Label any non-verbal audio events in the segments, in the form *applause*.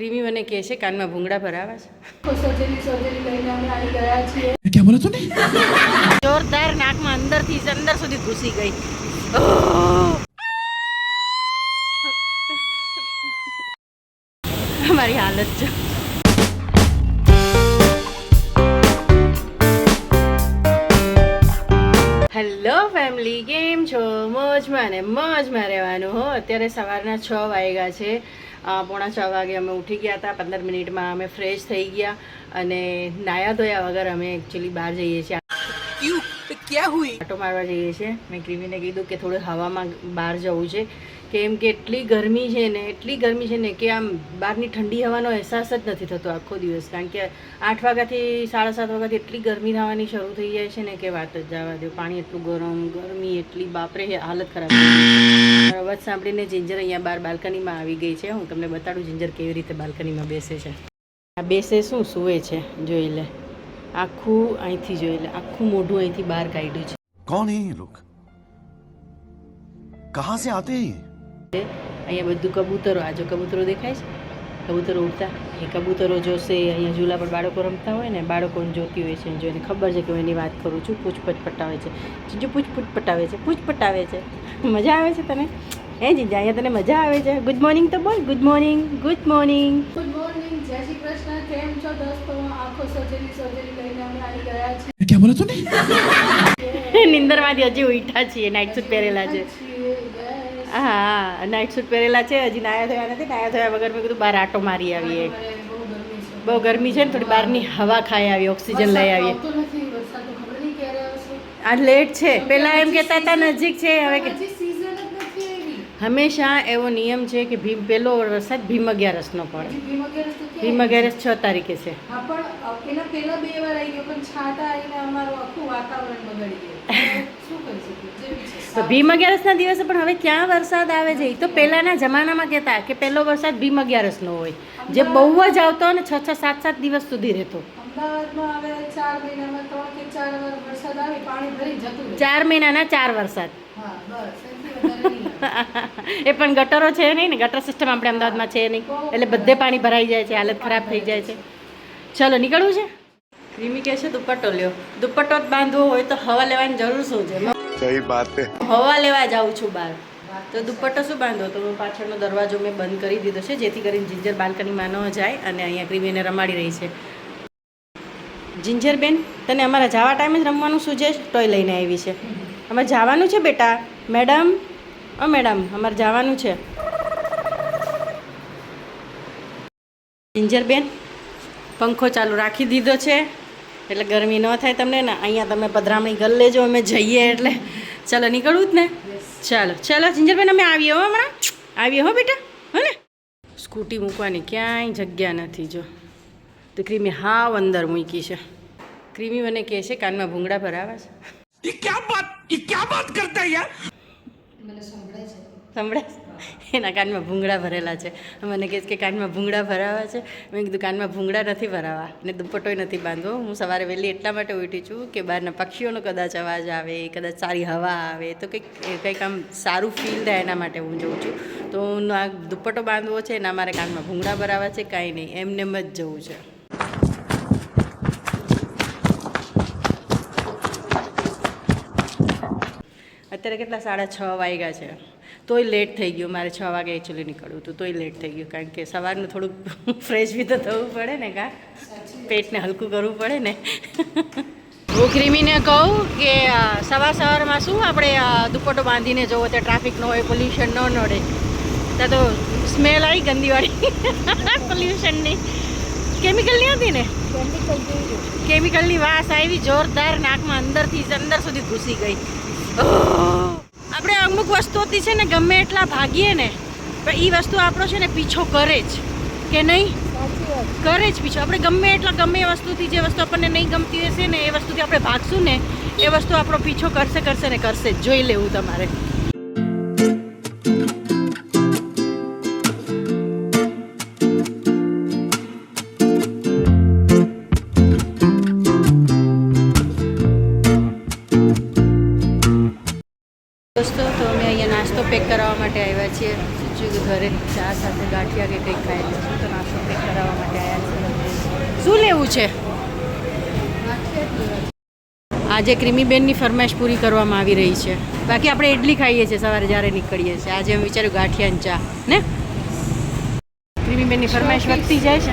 Creamy મને કહે છે કાનમાં ભૂંગળા ભરાવા છે. ક્યાં બોલો તું જોરદાર નાકમાં અંદરથી અંદર સુધી ઘૂસી ગઈ. મારી હાલત છે હેલો ફેમિલી કેમ છો? મોજમાં ને મોજમાં રહેવાનું હો. અત્યારે સવારના છ વાગ્યા છે. પોણા છ વાગે અમે ઉઠી ગયા હતા. પંદર મિનિટમાં અમે ફ્રેશ થઈ ગયા અને નાયા ધોયા વગર અમે એકચ્યુઅલી બહાર જઈએ છીએ. આટો મારવા જઈએ છીએ. મેં ક્રીમીને કીધું કે થોડું હવામાં બહાર જવું છે. કેમ કે એટલી ગરમી છે ને એટલી ગરમી છે ને કે આમ બહારની ઠંડી હવાનો અહેસાસ જ નથી થતો આખો દિવસ. કારણ કે આઠ વાગ્યાથી સાડા સાત વાગ્યાથી એટલી ગરમી થવાની શરૂ થઈ જાય છે ને કે વાત જ જવા દો. પાણી એટલું ગરમ ગરમી એટલી બાપરે હાલત ખરાબ અવાજ સાંભળીને જિંજર અહીંયા બહાર બાલ્કનીમાં આવી ગઈ છે. હું તમને બતાડું જિંજર કેવી રીતે બાલ્કનીમાં બેસે છે. આ બેસે શું? સૂવે છે. જોઈ લે. આખું અહીંથી જોઈ લે. આખું મોઢું અહીંથી બહાર કાઢ્યું છે. કોણ હે લોક કહા સે આતે અહીંયા બધું કબૂતરો આજો કબૂતરો દેખાય છે? કબૂતરો ઉડતા. એ કબૂતરો જોશે અહીંયા ઝૂલા પર બાળકો રમતા હોય ને બાળકોને જોતી હોય છે જોઈને ખબર છે કે હું એની વાત કરું છું પૂછપછ પટાવે છે. જીજુ પૂછપૂછ પટાવે છે પૂછ પટાવે છે. મજા આવે છે તને? હે જીજા અહીંયા તને મજા આવે છે? ગુડ મોર્નિંગ તો બોલ good morning good morning good morning જય શ્રી કૃષ્ણ. કેમ છો દોસ્તો? આંખો સર્જરી સર્જરી કરીને અમે આવી ગયા છીએ ક્યાં બોલો તું *laughs* *laughs* નિંદરમાંથી હજી ઉઠા છીએ નાઇટ સૂટ પહેરેલા છે. હા નાઇટ સૂટ પહેરેલા છે હજી નાયા થયા નથી. નાયા થયા વગર મેં કીધું બહાર આટો મારી આવીએ બહુ ગરમી છે ને થોડી બહારની હવા ખાઈ આવીએ ઓક્સિજન લઈ આવીએ આ લેટ છે. પહેલાં એમ કહેતા હતા નજીક છે હવે કે હજી season જ નથી આવી હંમેશા એવો નિયમ છે કે ભીમ પહેલો વરસાદ ભીમ અગિયારસનો પડે. ભીમ અગિયારસ છ તારીખે છે. તો ભીમ અગિયારસના દિવસે પણ હવે ક્યાં વરસાદ આવે છે? એ તો પહેલાંના જમાનામાં કહેતા કે પહેલો વરસાદ ભીમ અગિયારસનો હોય. જે બહુ જ આવતો અને છ છ સાત સાત દિવસ સુધી રહેતો. ચાર મહિનાના ચાર વરસાદ. એ પણ ગટરો છે નહીં ને ગટર સિસ્ટમ આપણે અમદાવાદમાં છે નહીં. એટલે બધે પાણી ભરાઈ જાય છે હાલત ખરાબ થઈ જાય છે. ચલો નીકળવું છે? ક્રીમી કહે છે દુપટ્ટો લ્યો. દુપટ્ટો જ બાંધવો હોય તો હવા લેવાની જરૂર શું છે? સહી વાત હવા લેવા જાઉં છું બહાર. તો દુપટ્ટો શું બાંધો? તો હું પાછળનો દરવાજો મેં બંધ કરી દીધો છે જેથી કરીને જિંજર બાલ્કનીમાં ન જાય અને અહીંયા ક્રીમીને રમાડી રહી છે. જિંજરબેન તને અમારા જવા ટાઈમે જ રમવાનું સૂજે ટોય લઈને આવી છે. અમારે જવાનું છે બેટા? મેડમ? ઓ મેડમ અમારે જવાનું છે. જિંજરબેન પંખો ચાલુ રાખી દીધો છે. એટલે ગરમી ન થાય તમને ને અહીંયા તમે પધરામણી ગલ લેજો અમે જઈએ એટલે. ચાલો નીકળવું જ ને? ચાલો ચાલો જિંજરબેન અમે આવીએ હો હમણાં. આવીએ હો બેટા હોને સ્કૂટી મૂકવાની ક્યાંય જગ્યા નથી જો. તો ક્રીમી હાવ અંદર મૂકી છે. ક્રીમી મને કહે છે કાનમાં ભૂંગળા ભરાવા છે. એ ક્યાં વાત એ ક્યાં વાત કરતા યાર મને સંભળાય? એના કાનમાં ભૂંગળા ભરેલા છે. મને કહે છે કે કાનમાં ભૂંગળા ભરાવા છે. મેં કીધું, કાનમાં ભૂંગળા નથી ભરાવા. ને દુપટ્ટોય નથી બાંધવો. હું સવારે વહેલી એટલા માટે ઉઠી છું કે બહારના પક્ષીઓનો કદાચ અવાજ આવે, કદાચ સારી હવા આવે, તો કંઈક કંઈક આમ સારું ફીલ થાય એના માટે હું જઉં છું. તો હું આ દુપટ્ટો બાંધવો છે, એના મારે કાનમાં ભૂંગળા ભરાવા છે, કાંઈ નહીં. એમને જ જવું છે. અત્યારે કેટલા? સાડા છ વાગ્યા છે. તોય લેટ થઈ ગયું. મારે છ વાગે એકચ્યુઅલી નીકળવું હતું. તોય લેટ થઈ ગયું. કારણ કે સવારનું થોડુંક *laughs* ફ્રેશ બી તો થવું પડે ને કાં? પેટને હલકું કરવું પડે ને. *laughs* હું ક્રિમીને કહું કે સવાર સવારમાં શું આપણે દુપટ્ટો બાંધીને જવો ત્યાં ટ્રાફિક ન હોય પોલ્યુશન ન નડે. ત્યાં તો સ્મેલ આવી ગંદીવાળી. *laughs* પોલ્યુશનની કેમિકલની હતી ને? કેમિકલની વાસ આવી જોરદાર નાકમાં અંદરથી અંદર સુધી ઘૂસી ગઈ. અમુક વસ્તુઓથી છે ને ગમે એટલા ભાગીએ ને, પણ એ વસ્તુ આપણો છે ને પીછો કરે જ. કે નહીં? કરે જ પીછો. આપણે ગમે એટલા, ગમે એ વસ્તુથી જે વસ્તુ આપણને નહીં ગમતી હશે ને, એ વસ્તુથી આપણે ભાગશું ને, એ વસ્તુ આપણો પીછો કરશે કરશે ને કરશે. જ જોઈ લેવું તમારે. છીએ સોચ્યું કે ઘરે ચા સાથે ગાંઠિયા કે કંઈક ખાઈ લઈશું તો નાસ્તો કંઈક કરાવવા માટે આવ્યા છે. શું લેવું છે? આજે ક્રિમીબેનની ફરમાઈશ પૂરી કરવામાં આવી રહી છે. બાકી આપણે ઇડલી ખાઈએ છીએ સવારે જ્યારે નીકળીએ છીએ. આજે અમે વિચાર્યું ગાંઠિયા ચા ને? ક્રિમીબેનની ફરમાઈશ વધતી જાય છે.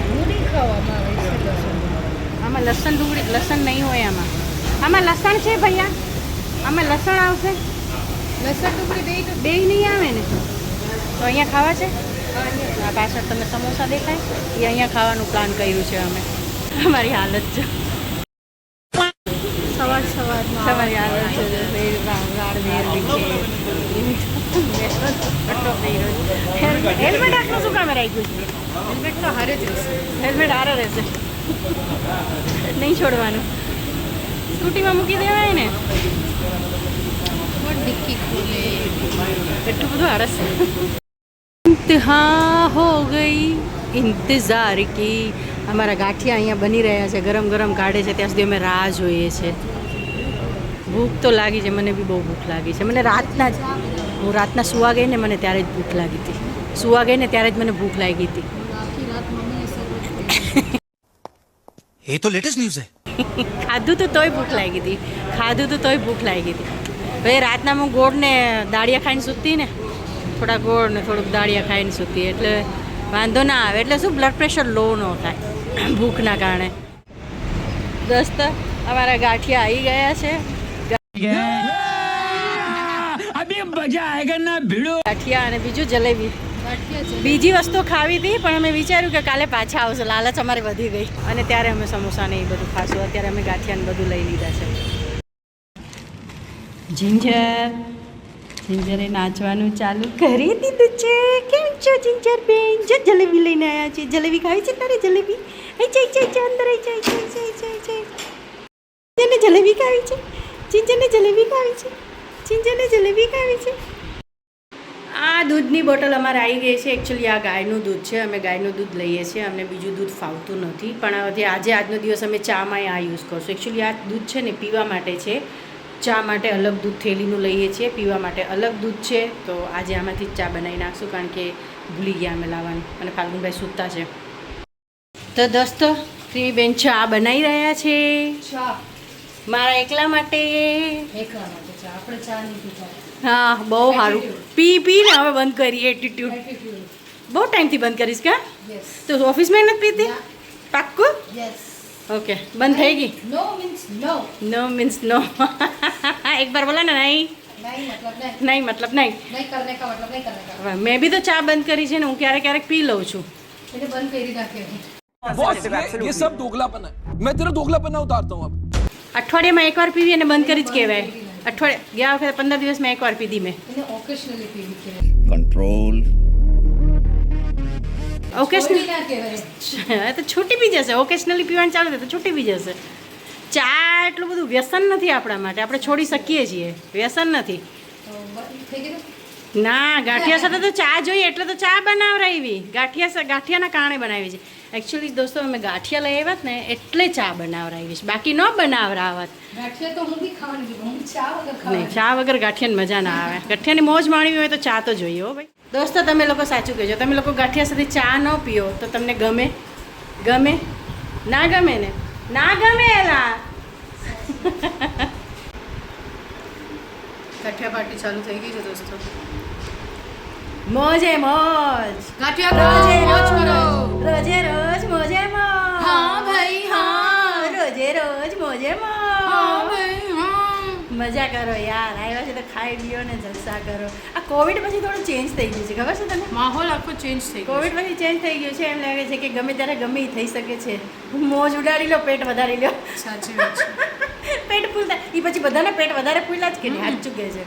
આમાં લસણ ડુંગળી લસણ નહીં હોય આમાં. આમાં લસણ છે ભૈયા? આમાં લસણ આવશે? લસણ ડુંગળી બે બે નહીં આવે ને? તો અહીંયા ખાવા છે? આ પાછળ તમે સમોસા દેખાય. એ અહીંયા ખાવાનું પ્લાન કર્યું છે અમે. અમારી હાલત છે. સવાર સવારમાં તમારી હાલત છે. વાળ વેરવી છે પટ્ટો પહેર્યો છે હેલ્મેટ હેલ્મેટ આટલું શું કામે રાખ્યું છે? હેલ્મેટ તો હારે જ રહેશે. હેલ્મેટ હારે રહેશે. નહીં છોડવાનું. સ્કૂટીમાં મૂકી દેવાય ને. ડિક્કી ખોલે. એટલું બધું આળસ ઇંતહા હો ગઈ ઇંતજાર કી અમારા ગાંઠિયા અહીંયા બની રહ્યા છે ગરમ ગરમ કાઢે છે ત્યાં સુધી અમે રાહ જોઈએ છે ભૂખ તો લાગી છે મને બી બહુ ભૂખ લાગી છે મને રાતના જ હું રાતના સુવા ગઈ ને મને ત્યારે જ ભૂખ લાગી હતી સુવા ગઈ ને ત્યારે જ મને ભૂખ લાગી હતી એ તો લેટેસ્ટ ન્યૂઝ છે ખાધું તો તોય ભૂખ લાગી હતી ખાધું તો તોય ભૂખ લાગી હતી ભાઈ રાતના હું ગોળ ને દાળિયા ખાઈને સૂતી ને થોડા ગોળ ને થોડુંક દાળિયા ખાઈને સૂતી, એટલે વાંધો ના આવે. એટલે શું બ્લડ પ્રેશર લો ન થાય, ભૂખના કારણે. દસ્ત, અમારા ગાંઠિયા આવી ગયા છે. અભી મજા આયેગા ભીડો ગાંઠિયા અને બીજું જલેબી. બીજી વસ્તુ ખાવી હતી, પણ અમે વિચાર્યું કે કાલે પાછા આવશે. લાલચ અમારે વધી ગઈ. અને ત્યારે અમે સમોસા ને એ બધું ખાશું. અત્યારે અમે ગાંઠિયાને બધું લઈ લીધા છે. જિંજર જિંજરે નાચવાનું ચાલુ કરી દીધું છે. કેમ છો જિંજર બેન? જો જલેબી લઈને આવ્યા છે. જલેબી ખાવી છે તારે જલેબી? આઈ જઈ જઈ જાય, અંદર આઈ જઈ જઈ જઈ જઈ જાય. જિંજરને જલેબી ખાવી છે? જિંજરને જલેબી ખાવી છે? જિંજરને જલેબી ખાવી છે? આ દૂધની બોટલ અમારે આવી ગઈ છે. એકચ્યુઅલી આ ગાયનું દૂધ છે. અમે ગાયનું દૂધ લઈએ છીએ. અમને બીજું દૂધ ફાવતું નથી. પણ આજે આજનો દિવસ અમે ચામાં આ યુઝ કરશું. એકચ્યુઅલી આ દૂધ છે ને પીવા માટે છે. ચા માટે અલગ દૂધ થેલીનું લઈએ છીએ પીવા માટે અલગ દૂધ છે તો આજે આમાંથી જ ચા બનાવી નાખશું કારણ કે ભૂલી ગયા અમે લાવવાનું અને ફાલ્ગુનભાઈ સૂતા છે. તો દોસ્તો ક્રીમીબેન ચા બનાવી રહ્યા છે. મારા એકલા માટે. હા બહુ સારું. પી પી ને હવે બંધ કરી એટીટ્યુડ બહુ ટાઈમથી બંધ કરીશ કા તો ઓફિસમાં નથી પીતી? પાક્કું? યસ ઓકે બંધ થઈ ગઈ? નો મીન્સ નો નો મીન્સ નો એક બાર બોલા ને નહીં? નહીં મતલબ નહીં. મેં બી તો ચા બંધ કરી છે ને હું ક્યારેક ક્યારેક પી લઉં છું. અઠવાડિયામાં એકવાર પીવી અને બંધ કરી જ કહેવાય. અઠવાડિયે ગયા વખતે પંદર દિવસમાં એકવાર પીધી મેં. કંટ્રોલ ઓકેશનલ *laughs* તો છૂટી બી જશે. ઓકેશનલી પીવાનું ચાલુ થાય તો છૂટી બી જશે. ચા એટલું બધું વ્યસન નથી આપણા માટે. આપણે છોડી શકીએ છીએ. વ્યસન નથી. ના ગાંઠિયા સાથે તો ચા જોઈએ. એટલે તો ચા બનાવરાવી ગાંઠિયા ગાંઠિયાના કારણે બનાવી છે એકચ્યુઅલી દોસ્તો અમે ગાંઠિયા લઈ આવ્યા ને એટલે ચા બનાવરાવી છે. બાકી ન બનાવરાવત. નહીં ચા વગર ગાંઠિયાની મજા ના આવે. ગાંઠિયાની મોજ માણવી હોય તો ચા તો જોઈએ હો ભાઈ. દોસ્તો તમે લોકો સાચું કહેજો. તમે લોકો ગાંઠિયા સાથે ચા ન પીઓ તો તમને ગમે? ગમે? ના ગમે ને? ના ગમે એલા. ગાંઠિયા પાર્ટી ચાલુ થઈ ગઈ છે દોસ્તો. મોજે મોજ. ગાંઠિયા રોજે ખાઓ, કરો. રોજ રોજે રોજ મોજે મોજ. હા ભાઈ, હા. રોજે રોજ મોજે. હા ભાઈ. મજા કરો યાર. આવ્યા છે તો ખાઈ લ્યો ને જલસા કરો. આ કોવિડ પછી થોડું ચેન્જ થઈ ગયું છે ખબર છે તને? માહોલ આખો ચેન્જ થઈ ગયો કોવિડ પછી ચેન્જ થઈ ગયું છે એમ લાગે છે કે ગમે ત્યારે ગમે થઈ શકે છે. મોજ ઉડાડી લો પેટ વધારી લો. સાચી વાત છે. *laughs* પેટ ફૂલતા એ પછી બધાને પેટ વધારે ફૂલા જ કે નહીં? હાથ ચૂકે છે.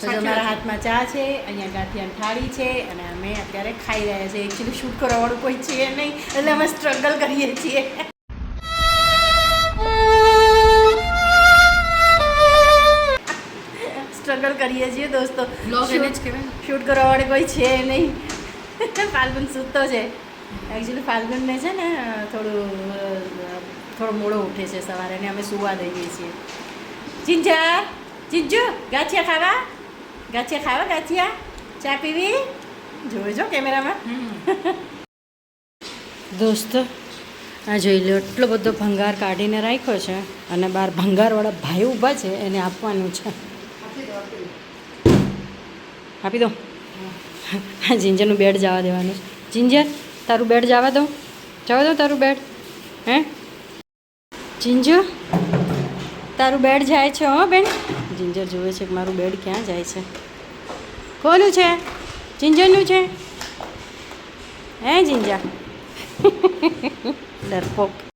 તો અમારા હાથમાં ચા છે અહીંયા ગાંઠિયાની થાળી છે અને અમે અત્યારે ખાઈ રહ્યા છીએ. એકચ્યુઅલી શૂટ કરવાવાળું કોઈ છે નહીં એટલે અમે સ્ટ્રગલ કરીએ છીએ. કરીએ છીએ દોસ્તો. Vlog એને જ કહેવાય. શૂટ કરવાવાળે કોઈ છે નહીં. *laughs* ફાલ્ગુન સૂતો છે. એકચ્યુઅલી ફાલ્ગુનને છે ને થોડું થોડો મોડો ઉઠે છે સવારે ને અમે સુવા દઈએ છીએ. ચિંજા ચિંજુ ગાંઠિયા ખાવા? ગાંઠિયા ખાવા ગાંઠિયા? ચા પીવી? જોજો કેમેરામાં. *laughs* દોસ્તો આ જોઈ લો એટલો બધો ભંગાર કાઢીને રાખ્યો છે અને બાર ભંગારવાળા ભાઈ ઊભા છે એને આપવાનું છે. આપી દો હા, જિંજરનું બેડ જવા દેવાનું જિંજર, તારું બેડ જવા દો જવા દો તારું બેડ? હે? જિંજર, તારું બેડ જાય છે હો બેન. જિંજર જોવે છે કે મારું બેડ ક્યાં જાય છે. કોનું છે? જિંજરનું છે? હે જિંજા *laughs* ડરપોક.